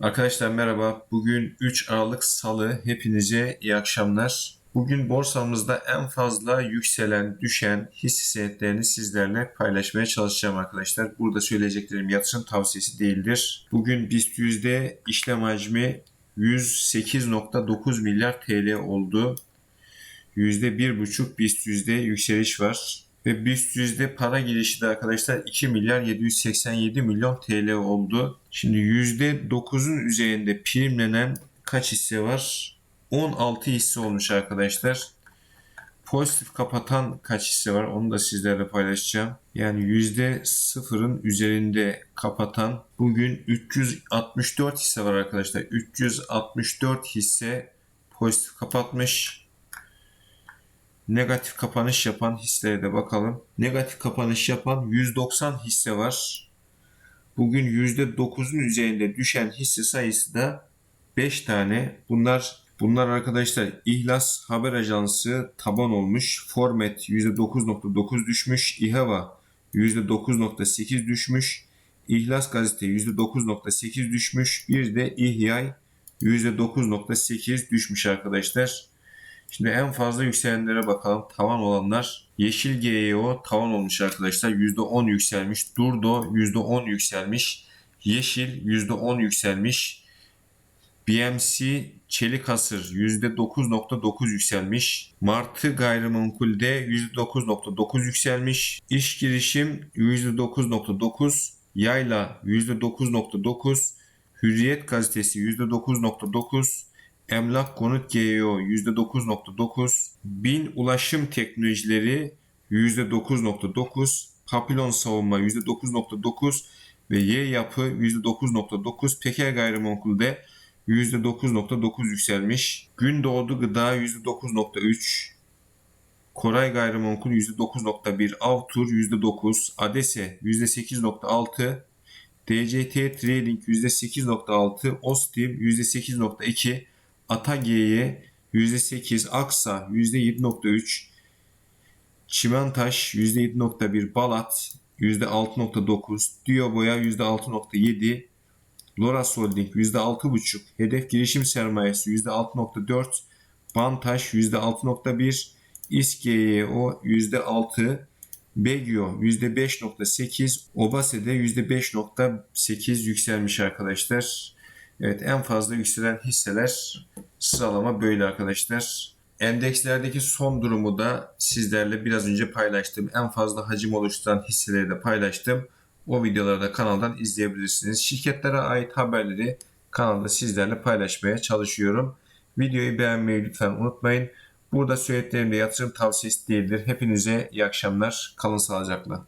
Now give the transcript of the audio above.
Arkadaşlar merhaba. Bugün 3 Aralık Salı. Hepinize iyi akşamlar. Bugün borsamızda en fazla yükselen, düşen hisse senetlerini sizlerle paylaşmaya çalışacağım arkadaşlar. Burada söyleyeceklerim yatırım tavsiyesi değildir. Bugün BIST yüzde işlem hacmi 108.9 milyar TL oldu. %1,5 BIST yüzde yükseliş var. Ve BIST yüzde para girişi de arkadaşlar 2 milyar 787 milyon TL oldu. Şimdi %9'un üzerinde primlenen kaç hisse var? 16 hisse olmuş arkadaşlar. Pozitif kapatan kaç hisse var onu da sizlerle paylaşacağım. Yani %0'ın üzerinde kapatan bugün 364 hisse var arkadaşlar. 364 hisse pozitif kapatmış negatif kapanış yapan hisselere de bakalım. Negatif kapanış yapan 190 hisse var. Bugün %9'un üzerinde düşen hisse sayısı da 5 tane. Bunlar bunlar arkadaşlar İhlas Haber Ajansı taban olmuş. Format %9.9 düşmüş. İHAVA %9.8 düşmüş. İhlas Gazete %9.8 düşmüş. Bir de İHYAY %9.8 düşmüş arkadaşlar. Şimdi en fazla yükselenlere bakalım. Tavan olanlar Yeşil GEO tavan olmuş arkadaşlar. %10 yükselmiş. Durdo %10 yükselmiş. Yeşil %10 yükselmiş. BMC Çelik Hasır %9.9 yükselmiş. Martı Gayrimenkul'de %9.9 yükselmiş. İş girişim %9.9. Yayla %9.9. Hürriyet gazetesi %9.9. Emlak Konut GEO %9.9, Bin Ulaşım Teknolojileri %9.9, Papilon Savunma %9.9 ve Y Yapı %9.9, Peker Gayrimenkul'de %9.9 yükselmiş. Gündoğdu Gıda %9.3, Koray Gayrimenkul %9.1, Avtur %9, Adese %8.6, DCT Trading %8.6, Ostim %8.2, Atage'ye %8, Aksa %7.3, Çimentaş %7.1, Balat %6.9, Diyoboya %6.7, Loras Holding %6.5, Hedef Girişim Sermayesi %6.4, Bantaş %6.1, İSKYO %6, Begio %5.8, Obase'de %5.8 yükselmiş arkadaşlar. Evet en fazla yükselen hisseler sıralama böyle arkadaşlar. Endekslerdeki son durumu da sizlerle biraz önce paylaştım. En fazla hacim oluşturan hisseleri de paylaştım. O videoları da kanaldan izleyebilirsiniz. Şirketlere ait haberleri kanalda sizlerle paylaşmaya çalışıyorum. Videoyu beğenmeyi lütfen unutmayın. Burada söylediklerim de yatırım tavsiyesi değildir. Hepinize iyi akşamlar. Kalın sağlıcakla.